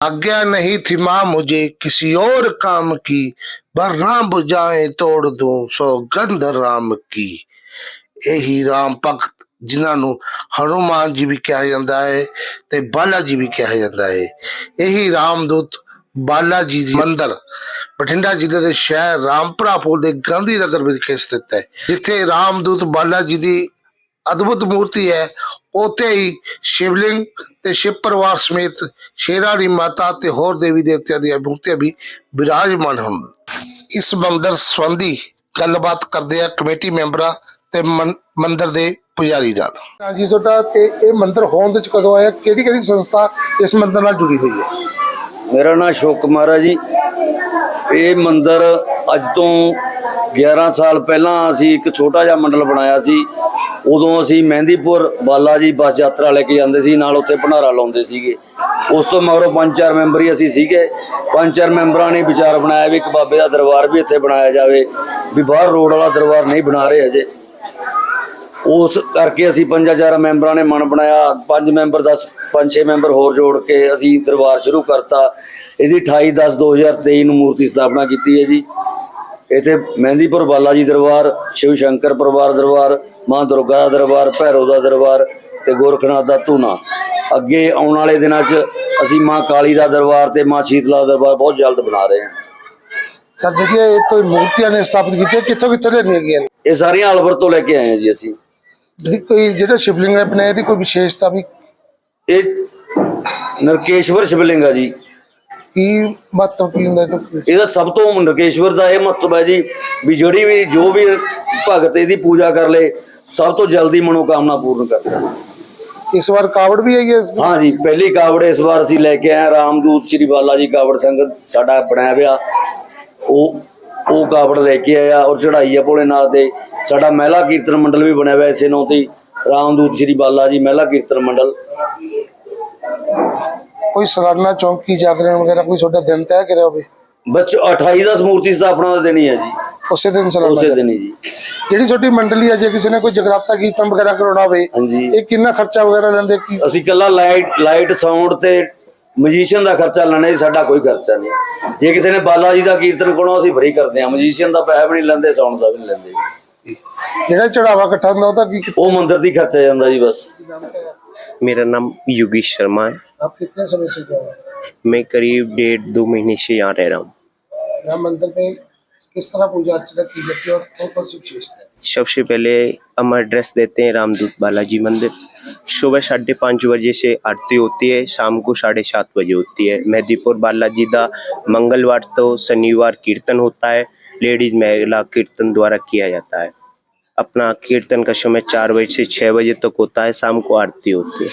आज्ञा नहीं थी माँ मुझे किसी और काम की वरना बुझाए तोड़ दूं सौगंध राम की ਇਹੀ ਰਾਮ ਭਗਤ ਜਿਨ੍ਹਾਂ ਨੂੰ ਹਨੂਮਾਨ ਜੀ ਵੀ ਕਿਹਾ ਜਾਂਦਾ ਹੈ ਤੇ ਬਾਲਾ ਜੀ ਵੀ ਕਿਹਾ ਜਾਂਦਾ ਹੈ ਇਹੀ ਰਾਮਦੂਤ ਬਾਲਾ ਜੀ ਦੀ ਮੰਦਿਰ ਬਠਿੰਡਾ ਜ਼ਿਲ੍ਹੇ ਦੇ ਸ਼ਹਿਰ ਰਾਮਪੁਰਾ ਪੁਲ ਦੇ ਗਾਂਧੀ ਨਗਰ ਵਿਖੇ ਸਥਿਤ ਹੈ ਜਿੱਥੇ ਰਾਮਦੂਤ ਬਾਲਾ ਜੀ ਦੀ ਅਦਭੁਤ ਮੂਰਤੀ ਹੈ। ਉੱਥੇ ਹੀ ਸ਼ਿਵਲਿੰਗ ਤੇ ਸ਼ਿਵ ਪਰਿਵਾਰ ਸਮੇਤ ਸ਼ੇਰਾਂ ਦੀ ਮਾਤਾ ਤੇ ਹੋਰ ਦੇਵੀ ਦੇਵਤਿਆਂ ਦੀਆਂ ਮੂਰਤੀਆਂ ਵੀ ਵਿਰਾਜਮਾਨ ਹਨ। ਇਸ ਮੰਦਿਰ ਸੰਬੰਧੀ ਗੱਲਬਾਤ ਕਰਦੇ ਆ ਕਮੇਟੀ ਮੈਂਬਰਾਂ ਤੇ ਮੰਦਿਰ ਦੇ ਪੁਜਾਰੀ ਨਾਲ। ਹਾਂਜੀ ਤੁਹਾਡਾ ਤੇ ਇਹ ਮੰਦਿਰ ਹੋਂਦ ਵਿੱਚ ਕਦੋਂ ਆਇਆ? ਕਿਹੜੀ ਕਿਹੜੀ ਸੰਸਥਾ ਇਸ ਮੰਦਿਰ ਨਾਲ ਜੁੜੀ ਹੋਈ ਹੈ? ਮੇਰਾ ਨਾਮ ਅਸ਼ੋਕ ਕੁਮਾਰ ਹੈ ਜੀ। ਇਹ ਮੰਦਿਰ ਅੱਜ ਤੋਂ 11 ਸਾਲ ਪਹਿਲਾਂ ਅਸੀਂ ਇੱਕ ਛੋਟਾ ਜਿਹਾ ਮੰਡਲ ਬਣਾਇਆ ਸੀ। ਉਦੋਂ ਅਸੀਂ ਮਹਿੰਦੀਪੁਰ ਬਾਲਾ ਜੀ ਬੱਸ ਯਾਤਰਾ ਲੈ ਕੇ ਜਾਂਦੇ ਸੀ, ਨਾਲ ਉੱਥੇ ਭੰਡਾਰਾ ਲਾਉਂਦੇ ਸੀਗੇ। ਉਸ ਤੋਂ ਮਗਰੋਂ ਪੰਜ ਚਾਰ ਮੈਂਬਰ ਹੀ ਅਸੀਂ ਸੀਗੇ। ਪੰਜ ਚਾਰ ਮੈਂਬਰਾਂ ਨੇ ਵਿਚਾਰ ਬਣਾਇਆ ਵੀ ਇੱਕ ਬਾਬੇ ਦਾ ਦਰਬਾਰ ਵੀ ਇੱਥੇ ਬਣਾਇਆ ਜਾਵੇ, ਵੀ ਬਾਹਰ ਰੋਡ ਵਾਲਾ ਦਰਬਾਰ ਨਹੀਂ ਬਣਾ ਰਹੇ ਅਜੇ। ਉਸ ਕਰਕੇ ਅਸੀਂ ਪੰਜਾਂ ਚਾਰ ਮੈਂਬਰਾਂ ਨੇ ਮਨ ਬਣਾਇਆ। ਪੰਜ ਮੈਂਬਰ 10 ਪੰਜ ਛੇ ਮੈਂਬਰ ਹੋਰ ਜੋੜ ਕੇ ਅਸੀਂ ਦਰਬਾਰ ਸ਼ੁਰੂ ਕਰਤਾ। ਇਹਦੀ 28 10 2023 ਨੂੰ ਮੂਰਤੀ ਸਥਾਪਨਾ ਕੀਤੀ ਹੈ ਜੀ। ਇੱਥੇ ਮਹਿੰਦੀਪੁਰ ਬਾਲਾ ਜੀ ਦਰਬਾਰ ਸ਼ਿਵ ਸ਼ੰਕਰ ਪਰਿਵਾਰ ਦਰਬਾਰ ਮਾਂ ਦੁਰਗਾ ਦਾ ਦਰਬਾਰ ਭੈਰੋ ਦਾ ਦਰਬਾਰ ਤੇ ਗੋਰਖਨਾਥ ਦਾ ਧੂਨਾ ਅੱਗੇ ਆਉਣ ਵਾਲੇ ਦਿਨਾਂ 'ਚ ਅਸੀਂ ਮਾਂ ਕਾਲੀ ਦਾ ਦਰਬਾਰ ਤੇ ਮਾਂ ਸ਼ੀਤਲਾ ਦਾ ਦਰਬਾਰ ਬਹੁਤ ਜਲਦ ਬਣਾ ਰਹੇ ਹਾਂ। ਸਰ ਜਿਹੜੀਆਂ ਇਹ ਤੋਂ ਮੂਰਤੀਆਂ ਨੇ ਸਥਾਪਿਤ ਕੀਤੀਆਂ ਕਿੱਥੋਂ ਕਿੱਥੋਂ ਲੈਣੀਆਂ ਗਈਆਂ ਨੇ? ਇਹ ਸਾਰੀਆਂ ਅਲਵਰ ਤੋਂ ਲੈ ਕੇ ਆਏ ਹਾਂ ਜੀ ਅਸੀਂ। ਜਿਹੜੀ ਕੋਈ ਜਿਹੜਾ ਸ਼ਿਵਲਿੰਗ ਹੈ ਆਪਣੇ ਇਹਦੀ ਕੋਈ ਵਿਸ਼ੇਸ਼ਤਾ ਵੀ? ਇਹ ਨਰਕੇਸ਼ਵਰ ਸ਼ਿਵਲਿੰਗ ਆ ਜੀ। ਕੀ ਮਹੱਤਵ ਕੀ ਹੁੰਦਾ ਇਹਦਾ ਇਹਦਾ ਸਭ ਤੋਂ ਨਰਕੇਸ਼ਵਰ ਦਾ ਇਹ ਮਹੱਤਵ ਹੈ ਜੀ ਵੀ ਜਿਹੜੀ ਵੀ ਜੋ ਵੀ ਭਗਤ ਇਹਦੀ ਪੂਜਾ ਕਰ ਲੇ ਸਭ ਤੋਂ ਜਲਦੀ ਮਨੋਕਾਮਨਾ ਪੂਰਨ ਕਰਦਾ ਇਸ ਵਾਰ ਕਾਵੜ ਵੀ ਹੈਗੀ ਹੈ ਇਸ ਹਾਂ ਜੀ ਪਹਿਲੀ ਕਾਵੜ ਇਸ ਵਾਰ ਅਸੀਂ ਲੈ ਕੇ ਆਏ ਰਾਮਦੂਤ ਸ੍ਰੀ ਬਾਲਾ ਜੀ ਕਾਵੜ ਸੰਗਤ ਸਾਡਾ ਬਣਾਇਆ ਹੋਇਆ ਉਹ ਉਹ ਕਾਵੜ ਲੈ ਕੇ ਆਇਆ ਔਰ ਚੜਾਈ ਆ ਭੋਲੇਨਾਥ ਦੇ। ਸਾਡਾ ਮਹਿਲਾ ਕੀਰਤਨ ਮੰਡਲ ਵੀ ਬਣਿਆ ਹੋਇਆ ਇਸੇ ਨਾਂ ਤੇ ਰਾਮਦੂਤ ਸ੍ਰੀ ਬਾਲਾ ਜੀ ਮਹਿਲਾ ਕੀਰਤਨ ਮੰਡਲ। ਕੋਈ ਸਾਲਾਨਾ ਚੌਂਕੀ ਜਾਗਰਣ ਵਗੈਰਾ ਕੋਈ ਤੁਹਾਡਾ ਦਿਨ ਤੈਅ ਕਰਿਆ ਹੋਵੇ? ਬੱਚ 28 ਦਾ ਮੂਰਤੀ ਸਥਾਪਨਾ ਦਾ ਦਿਨ ਹੀ ਹੈ ਜੀ। ਉਸੇ ਦਿਨ ਸਾਲਾਨਾ ਉਸੇ ਦਿਨ ਹੀ ਜੀ। ਜਿਹੜੀ ਤੁਹਾਡੀ ਮੰਡਲੀ ਹੈ ਜੇ ਕਿਸੇ ਨੇ ਕੋਈ ਜਗਰਾਤਾ ਕੀਰਤਨ ਵਗੈਰਾ ਕਰਾਉਣਾ ਹੋਵੇ ਹਾਂਜੀ। ਇਹ ਕਿੰਨਾ ਖਰਚਾ ਵਗੈਰਾ ਲੈਂਦੇ ਕੀ? ਅਸੀਂ ਕੱਲਾ ਲਾਈਟ ਲਾਈਟ ਸਾਊਂਡ ਤੇ ਮਜੀਸ਼ੀਅਨ ਦਾ ਖਰਚਾ ਲੈਣਾ ਜੀ ਸਾਡਾ ਕੋਈ ਖਰਚਾ ਨਹੀਂ। ਜੇ ਕਿਸੇ ਨੇ ਬਾਲਾ ਜੀ ਦਾ ਕੀਰਤਨ ਕਰਨਾ ਅਸੀਂ ਫ੍ਰੀ ਕਰਦੇ ਹਾਂ। ਮਜੀਸ਼ੀਅਨ ਦਾ ਪੈਸਾ ਵੀ ਨਹੀਂ ਲੈਂਦੇ ਸਾਊਂਡ ਦਾ ਵੀ ਨਹੀਂ ਲੈਂਦੇ। ਜਿਹੜਾ ਚੜਾਵਾ ਇਕੱਠਾ ਹੁੰਦਾ ਉਹਦਾ ਕੀ ਉਹ ਮੰਦਿਰ ਦੀ ਖਰਚਾ ਜਾਂਦਾ ਜੀ ਬਸ। मेरा नाम योगेश शर्मा है। आप कितने समय से हैं? मैं करीब डेढ़ दो महीने से यहाँ रह रहा हूँ। राम मंदिर में किस तरह पूजा अर्चना की जाती है और कौन कौन सी विशेषता सबसे पहले हम एड्रेस देते हैं रामदूत बालाजी मंदिर। सुबह साढ़े पाँच बजे से आरती होती है शाम को साढ़े सात बजे होती है। मेहदीपुर बालाजी दा मंगलवार तो शनिवार कीर्तन होता है लेडीज़ महिला कीर्तन द्वारा किया जाता है। अपना कीर्तन का समय चार बजे से छः बजे तक होता है, शाम को आरती होती है।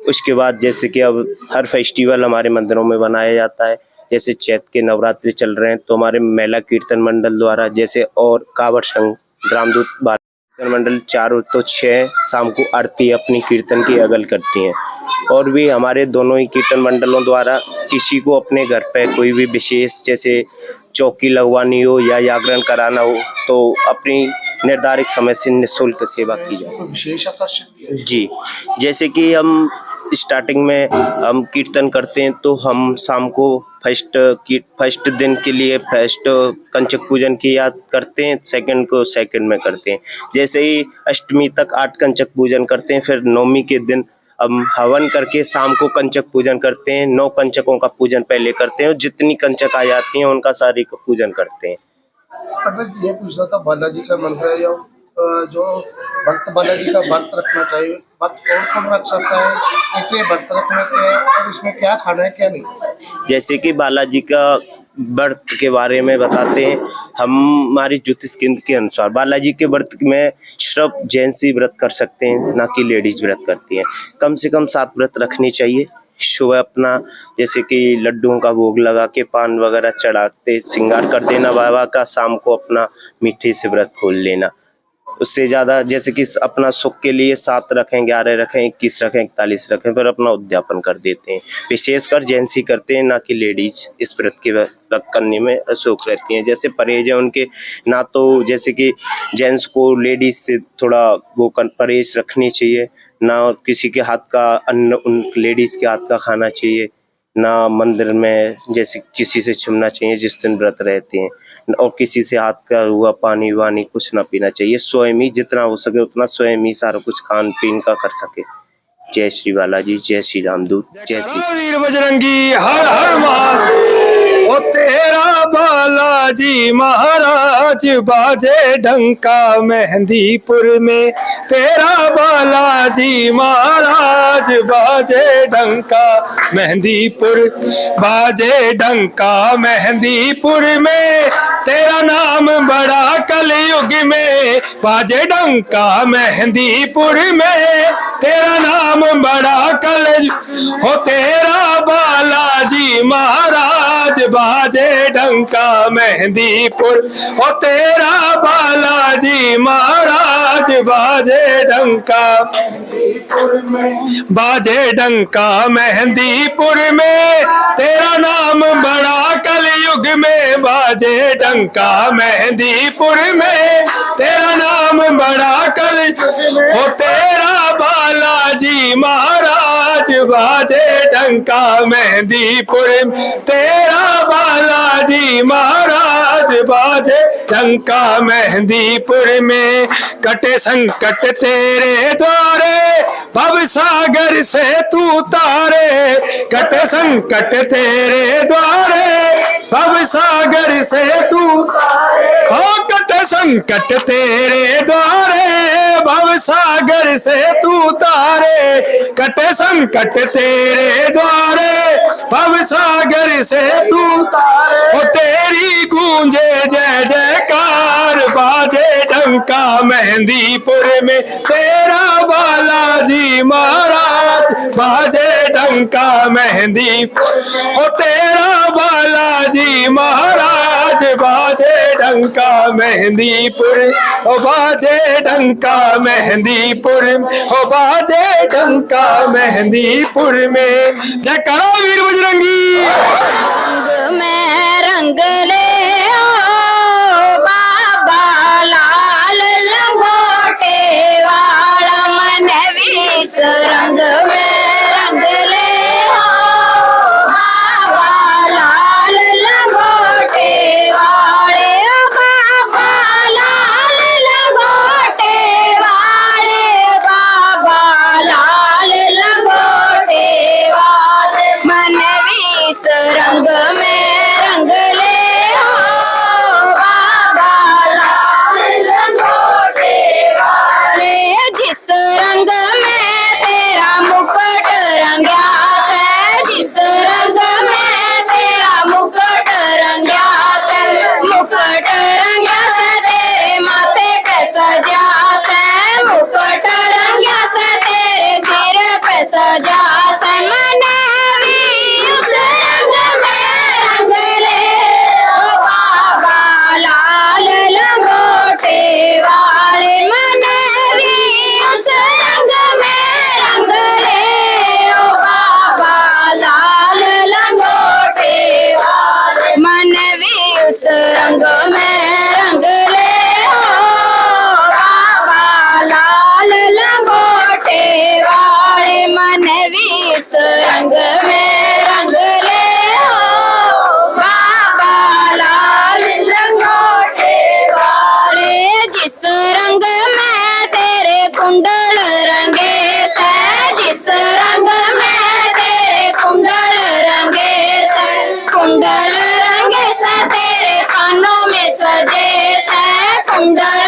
उसके बाद जैसे कि अब हर फेस्टिवल हमारे मंदिरों में बनाया जाता है। जैसे चैत के नवरात्रि चल रहे हैं तो हमारे महिला कीर्तन मंडल द्वारा जैसे और कांवड़ संघ रामदूत कीर्तन मंडल चार तो छः शाम को आरती अपनी कीर्तन की अगल करती हैं। और भी हमारे दोनों ही कीर्तन मंडलों द्वारा किसी को अपने घर पर कोई भी विशेष जैसे चौकी लगवानी हो या जागरण कराना हो तो अपनी निर्धारित समय से निःशुल्क सेवा की जाए। जी। जैसे कि हम स्टार्टिंग में हम कीर्तन करते हैं तो हम शाम को फ़र्स्ट फ़र्स्ट दिन के लिए फ़र्स्ट कंचक पूजन की याद करते हैं सेकंड को सेकंड में करते हैं। जैसे ही अष्टमी तक आठ कंचक पूजन करते हैं, फिर नवमी के दिन हम हवन करके शाम को कंचक पूजन करते हैं, नौ कंचकों का पूजन पहले करते हैं, और जितनी कंचक आ जाती हैं, उनका सारी का पूजन करते हैं। पंडित जी, ये पूछना था बालाजी का मंदिर है या जो भक्त बालाजी का व्रत रखना चाहिए। व्रत कौन कौन रख सकता है? कितने व्रत रखना है? और इसमें क्या खाना है क्या नहीं? जैसे कि बालाजी का व्रत के बारे में बताते हैं हम हमारी ज्योतिष केंद्र के अनुसार बालाजी के व्रत में सिर्फ़ जेंट्स ही व्रत कर सकते हैं ना कि लेडीज़ व्रत करती हैं। कम से कम सात व्रत रखनी चाहिए। सुबह अपना। जैसे कि लड्डुओं का भोग लगा के पान वगैरह चढ़ाते, श्रृंगार कर देना बाबा का शाम को अपना मीठे से व्रत खोल लेना। उससे ज़्यादा जैसे कि अपना सुख के लिए सात रखें, ग्यारह रखें, इक्कीस रखें, इकतालीस रखें, फिर अपना उद्यापन कर देते हैं। विशेषकर जेंट्स ही करते हैं, ना कि लेडीज़ इस व्रत के व्रत करने में अशोक रहती हैं। जैसे परहेज है उनके, ना तो जैसे कि जेंट्स को लेडीज़ से थोड़ा वो कर- परहेज रखनी चाहिए। ना किसी के हाथ का अन्न, उन लेडीज़ के हाथ का खाना चाहिए, ना मंदिर में जैसे किसी से छुमना चाहिए, जिस दिन व्रत रहते हैं, और किसी से हाथ का हुआ पानी वानी कुछ ना पीना चाहिए, स्वयं ही जितना हो सके उतना स्वयं ही सारा कुछ खान पीन का कर सके। जय श्री बालाजी, जय श्री रामदूत जय श्री बजरंगी, हर हर महादेव। ओ तेरा बालाजी महाराज, बाजे डंका मेहंदीपुर में। तेरा बालाजी महाराज बाजे डंका, मेहंदीपुर, बाजे डंका, मेहंदीपुर में। तेरा नाम बड़ा कलयुग में, बाजे डंका, मेहंदीपुर में। तेरा नाम बड़ा कल हो, तेरा बालाजी महाराज बाजे डंका मेहंदीपुर। हो, तेरा बालाजी महाराज बाजे डंका। बाजे डंका मेहंदीपुर में तेरा नाम बड़ा कलयुग में। बाजे डंका मेहंदीपुर में तेरा नाम बड़ा कल हो तेरा बालाजी महाराज, बाजे डंका मेहंदीपुर तेरा बालाजी महाराज, बाजे डंका मेहंदीपुर में। कटे संकट तेरे द्वारे, भव सागर से तू तारे। कट संकट तेरे द्वारे भव सागर से तू कट संकट तेरे द्वारे, भव सागर से तू तारे। कट संकट तेरे द्वारे, भव सागर से तू तारे तेरी गूंजे जय जयकार, बाजे डंका मेहंदीपुर में। तेरा बालाजी महाराज, बाजे डंका मेहंदी ओ बालाजी महाराज बाजे डंका मेहंदीपुर हो बाजे डंका मेहंदीपुर हो बाजे डंका मेहंदीपुर में। जय करो वीर बजरंगी। रंग में रंग ले I'm done.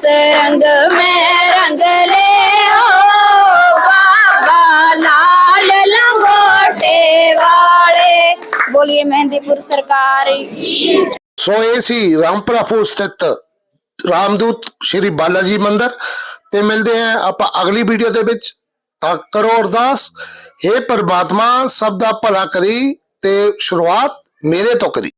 इस रंग में रंग ले ओ बाबा लाल लंगोटे वाले बोलिए मेहंदीपुर सरकार की ਸੋ ਇਹ ਸੀ ਰਾਮਪੁਰਾਪੁਰ ਸਥਿਤ ਰਾਮਦੂਤ ਸ਼੍ਰੀ ਬਾਲਾ ਜੀ ਮੰਦਿਰ ਤੇ ਮਿਲਦੇ ਹਾਂ ਆਪਾਂ ਅਗਲੀ ਵੀਡੀਓ ਦੇ ਵਿੱਚ ਤਾਂ ਕਰੋ ਅਰਦਾਸ हे ਪ੍ਰਮਾਤਮਾ ਸਭ ਦਾ ਭਲਾ ਕਰੀ ਤੇ ਸ਼ੁਰੂਆਤ ਮੇਰੇ ਤੋਂ ਕਰੀ